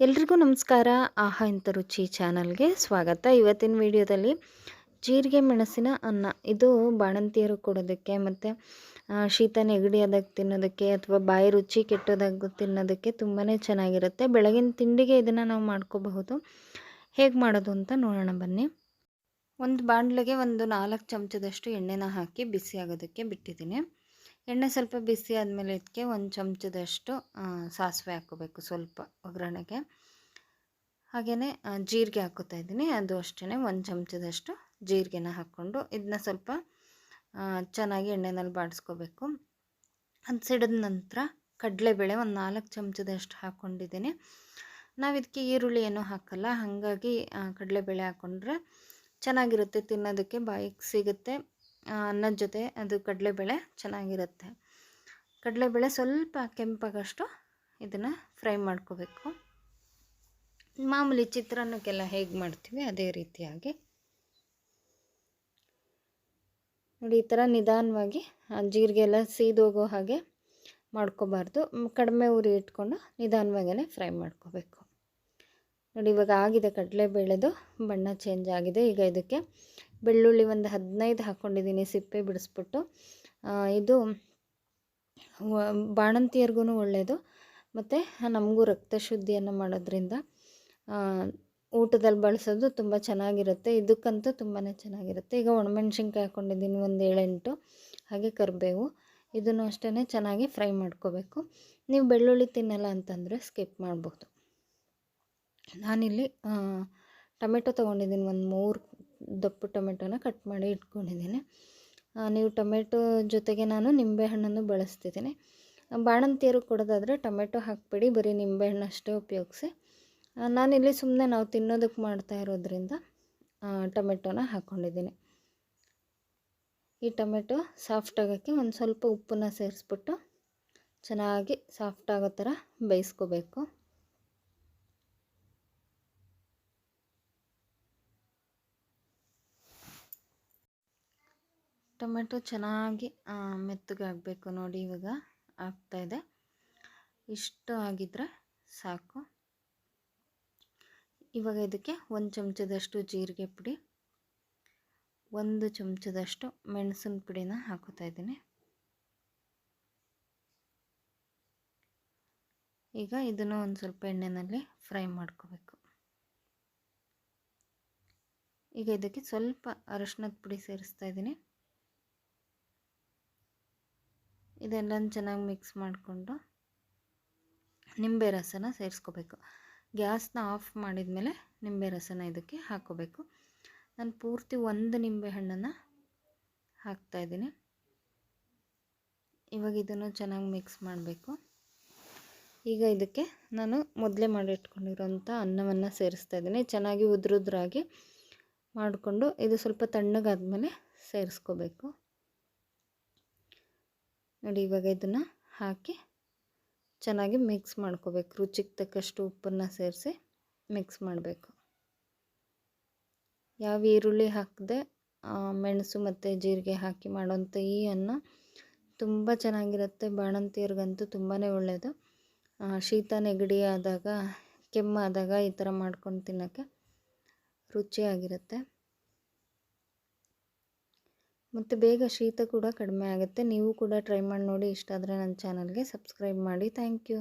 ಎಲ್ರಿಗೂ ನಮಸ್ಕಾರ. ಆಹಾ ಇಂಥ ರುಚಿ ಚಾನಲ್ಗೆ ಸ್ವಾಗತ. ಇವತ್ತಿನ ವಿಡಿಯೋದಲ್ಲಿ ಜೀರಿಗೆ ಮೆಣಸಿನ ಅನ್ನ. ಇದು ಬಾಣಂತಿಯರು ಕೊಡೋದಕ್ಕೆ ಮತ್ತು ಶೀತ ನೆಗಡಿ ಆದಾಗ ತಿನ್ನೋದಕ್ಕೆ ಅಥವಾ ಬಾಯಿ ರುಚಿ ಕೆಟ್ಟೋದಾಗ ತಿನ್ನೋದಕ್ಕೆ ತುಂಬಾ ಚೆನ್ನಾಗಿರುತ್ತೆ. ಬೆಳಗಿನ ತಿಂಡಿಗೆ ಇದನ್ನು ನಾವು ಮಾಡ್ಕೋಬಹುದು. ಹೇಗೆ ಮಾಡೋದು ಅಂತ ನೋಡೋಣ ಬನ್ನಿ. ಒಂದು ಬಾಣಲೆಗೆ ಒಂದು ನಾಲ್ಕು ಚಮಚದಷ್ಟು ಎಣ್ಣೆನ ಹಾಕಿ ಬಿಸಿ ಆಗೋದಕ್ಕೆ ಬಿಟ್ಟಿದ್ದೀನಿ. ಎಣ್ಣೆ ಸ್ವಲ್ಪ ಬಿಸಿ ಆದಮೇಲೆ ಇದಕ್ಕೆ ಒಂದು ಚಮಚದಷ್ಟು ಸಾಸಿವೆ ಹಾಕೋಬೇಕು ಸ್ವಲ್ಪ ಒಗ್ಗರಣೆಗೆ. ಹಾಗೆಯೇ ಜೀರಿಗೆ ಹಾಕೋತಾ ಇದ್ದೀನಿ. ಅದು ಅಷ್ಟೇ ಒಂದು ಚಮಚದಷ್ಟು ಜೀರಿಗೆನ ಹಾಕ್ಕೊಂಡು ಇದನ್ನ ಸ್ವಲ್ಪ ಚೆನ್ನಾಗಿ ಎಣ್ಣೆನಲ್ಲಿ ಬಾಡಿಸ್ಕೋಬೇಕು. ಅದು ಸಿಡಿದ ನಂತರ ಕಡಲೆಬೇಳೆ ಒಂದು ನಾಲ್ಕು ಚಮಚದಷ್ಟು ಹಾಕ್ಕೊಂಡಿದ್ದೀನಿ. ನಾವು ಇದಕ್ಕೆ ಈರುಳ್ಳಿ ಏನೂ ಹಾಕಲ್ಲ, ಹಾಗಾಗಿ ಕಡಲೆಬೇಳೆ ಹಾಕ್ಕೊಂಡ್ರೆ ಚೆನ್ನಾಗಿರುತ್ತೆ, ತಿನ್ನೋದಕ್ಕೆ ಬಾಯಿಗೆ ಸಿಗುತ್ತೆ. ಅನ್ನದ ಜೊತೆ ಅದು ಕಡಲೆಬೇಳೆ ಚೆನ್ನಾಗಿರುತ್ತೆ. ಕಡಲೆಬೇಳೆ ಸ್ವಲ್ಪ ಕೆಂಪಾಗಷ್ಟು ಇದನ್ನು ಫ್ರೈ ಮಾಡ್ಕೋಬೇಕು. ಮಾಮೂಲಿ ಚಿತ್ರಾನ್ನಕ್ಕೆಲ್ಲ ಹೇಗೆ ಮಾಡ್ತೀವಿ ಅದೇ ರೀತಿಯಾಗಿ. ನೋಡಿ, ಈ ಥರ ನಿಧಾನವಾಗಿ ಜೀರಿಗೆ ಎಲ್ಲ ಸೀದೋಗೋ ಹಾಗೆ ಮಾಡ್ಕೋಬಾರ್ದು. ಕಡಿಮೆ ಉರಿ ಇಟ್ಕೊಂಡು ನಿಧಾನವಾಗೇ ಫ್ರೈ ಮಾಡ್ಕೋಬೇಕು. ನೋಡಿ, ಇವಾಗ ಆಗಿದೆ ಕಡಲೆಬೇಳೆದು ಬಣ್ಣ ಚೇಂಜ್ ಆಗಿದೆ. ಈಗ ಇದಕ್ಕೆ ಬೆಳ್ಳುಳ್ಳಿ ಒಂದು ಹದಿನೈದು ಹಾಕ್ಕೊಂಡಿದ್ದೀನಿ ಸಿಪ್ಪೆ ಬಿಡಿಸ್ಬಿಟ್ಟು. ಇದು ಬಾಣಂತಿಯರ್ಗೂ ಒಳ್ಳೆಯದು ಮತ್ತು ನಮಗೂ ರಕ್ತ ಶುದ್ಧಿಯನ್ನು ಮಾಡೋದ್ರಿಂದ ಊಟದಲ್ಲಿ ಬಳಸೋದು ತುಂಬ ಚೆನ್ನಾಗಿರುತ್ತೆ. ಇದಕ್ಕಂತೂ ತುಂಬಾ ಚೆನ್ನಾಗಿರುತ್ತೆ. ಈಗ ಒಣಮೆಣ್ಸಿನ್ಕಾಯಿ ಹಾಕ್ಕೊಂಡಿದ್ದೀನಿ ಒಂದು ಏಳೆಂಟು, ಹಾಗೆ ಕರಿಬೇವು. ಇದನ್ನು ಅಷ್ಟೇ ಚೆನ್ನಾಗಿ ಫ್ರೈ ಮಾಡ್ಕೋಬೇಕು. ನೀವು ಬೆಳ್ಳುಳ್ಳಿ ತಿನ್ನಲ್ಲ ಅಂತಂದರೆ ಸ್ಕಿಪ್ ಮಾಡ್ಬೋದು. ನಾನಿಲ್ಲಿ ಟೊಮೆಟೊ ತೊಗೊಂಡಿದ್ದೀನಿ ಒಂದು ಮೂರು ದಪ್ಪು ಟೊಮೆಟೊನ ಕಟ್ ಮಾಡಿ ಇಟ್ಕೊಂಡಿದ್ದೀನಿ. ನೀವು ಟೊಮೆಟೊ ಜೊತೆಗೆ ನಾನು ನಿಂಬೆಹಣ್ಣನ್ನು ಬಳಸ್ತಿದ್ದೀನಿ. ಬಾಣಂತಿಯರು ಕೊಡೋದಾದರೆ ಟೊಮೆಟೊ ಹಾಕ್ಬಿಡಿ, ಬರೀ ನಿಂಬೆಹಣ್ಣು ಅಷ್ಟೇ ಉಪಯೋಗಿಸಿ ನಾನಿಲ್ಲಿ ಸುಮ್ಮನೆ ನಾವು ತಿನ್ನೋದಕ್ಕೆ ಮಾಡ್ತಾ ಇರೋದ್ರಿಂದ ಟೊಮೆಟೊನ ಹಾಕ್ಕೊಂಡಿದ್ದೀನಿ ಈ ಟೊಮೆಟೊ ಸಾಫ್ಟ್ ಆಗೋಕ್ಕೆ ಒಂದು ಸ್ವಲ್ಪ ಉಪ್ಪನ್ನ ಸೇರಿಸ್ಬಿಟ್ಟು ಚೆನ್ನಾಗಿ ಸಾಫ್ಟ್ ಆಗೋ ಥರ ಬೇಯಿಸ್ಕೋಬೇಕು. ಟೊಮೆಟೊ ಚೆನ್ನಾಗಿ ಮೆತ್ತಗಾಗಬೇಕು ನೋಡಿ ಇವಾಗ. ಆಗ್ತಾಯಿದೆ ಇಷ್ಟು ಆಗಿದ್ರೆ ಸಾಕು. ಇವಾಗ ಇದಕ್ಕೆ ಒಂದು ಚಮಚದಷ್ಟು ಜೀರಿಗೆ ಪುಡಿ, ಒಂದು ಚಮಚದಷ್ಟು ಮೆಣಸಿನ ಪುಡಿನ ಹಾಕೋತಾ ಇದ್ದೀನಿ. ಈಗ ಇದನ್ನು ಒಂದು ಸ್ವಲ್ಪ ಎಣ್ಣೆಯಲ್ಲಿ ಫ್ರೈ ಮಾಡ್ಕೋಬೇಕು. ಈಗ ಇದಕ್ಕೆ ಸ್ವಲ್ಪ ಅರಶಿನದ ಪುಡಿ ಸೇರಿಸ್ತಾ ಇದ್ದೀನಿ. ಇದೆಲ್ಲ ಚೆನ್ನಾಗಿ ಮಿಕ್ಸ್ ಮಾಡಿಕೊಂಡು ನಿಂಬೆ ರಸನ ಸೇರಿಸ್ಕೋಬೇಕು. ಗ್ಯಾಸ್ನ ಆಫ್ ಮಾಡಿದ ಮೇಲೆ ನಿಂಬೆ ರಸನ ಇದಕ್ಕೆ ಹಾಕ್ಕೋಬೇಕು. ನಾನು ಪೂರ್ತಿ ಒಂದು ನಿಂಬೆ ಹಣ್ಣನ್ನು ಹಾಕ್ತಾಯಿದ್ದೀನಿ ಇವಾಗ ಇದನ್ನು ಚೆನ್ನಾಗಿ ಮಿಕ್ಸ್ ಮಾಡಬೇಕು. ಈಗ ಇದಕ್ಕೆ ನಾನು ಮೊದಲೇ ಮಾಡಿಟ್ಕೊಂಡಿರೋಂಥ ಅನ್ನವನ್ನು ಸೇರಿಸ್ತಾ ಇದ್ದೀನಿ. ಚೆನ್ನಾಗಿ ಉದ್ರುದ್ರಾಗಿ ಮಾಡಿಕೊಂಡು ಇದು ಸ್ವಲ್ಪ ತಣ್ಣಗಾದ ಮೇಲೆ ಸೇರಿಸ್ಕೋಬೇಕು. ನೋಡಿ, ಇವಾಗ ಇದನ್ನು ಹಾಕಿ ಚೆನ್ನಾಗಿ ಮಿಕ್ಸ್ ಮಾಡ್ಕೋಬೇಕು. ರುಚಿಗೆ ತಕ್ಕಷ್ಟು ಉಪ್ಪನ್ನು ಸೇರಿಸಿ ಮಿಕ್ಸ್ ಮಾಡಬೇಕು. ಯಾವ ಈರುಳ್ಳಿ ಹಾಕದೆ ಮೆಣಸು ಮತ್ತು ಜೀರಿಗೆ ಹಾಕಿ ಮಾಡೋಂಥ ಈ ಅನ್ನ ತುಂಬ ಚೆನ್ನಾಗಿರುತ್ತೆ. ಬಾಣಂತಿಯರಿಗಂತೂ ತುಂಬಾ ಒಳ್ಳೆಯದು ಶೀತ ನೆಗಡಿ ಆದಾಗ ಕೆಮ್ಮಾದಾಗ ಈ ಥರ ಮಾಡ್ಕೊಂಡು ತಿನ್ನೋಕ್ಕೆ ರುಚಿಯಾಗಿರುತ್ತೆ. ಮತ್ತು ಬೇಗ ಶೀತ ಕೂಡ ಕಡಿಮೆ ಆಗುತ್ತೆ. ನೀವು ಕೂಡ ಟ್ರೈ ಮಾಡಿ ನೋಡಿ. ಇಷ್ಟ ಆದರೆ ನನ್ನ ಚಾನಲ್ಗೆ ಸಬ್ಸ್ಕ್ರೈಬ್ ಮಾಡಿ. Thank you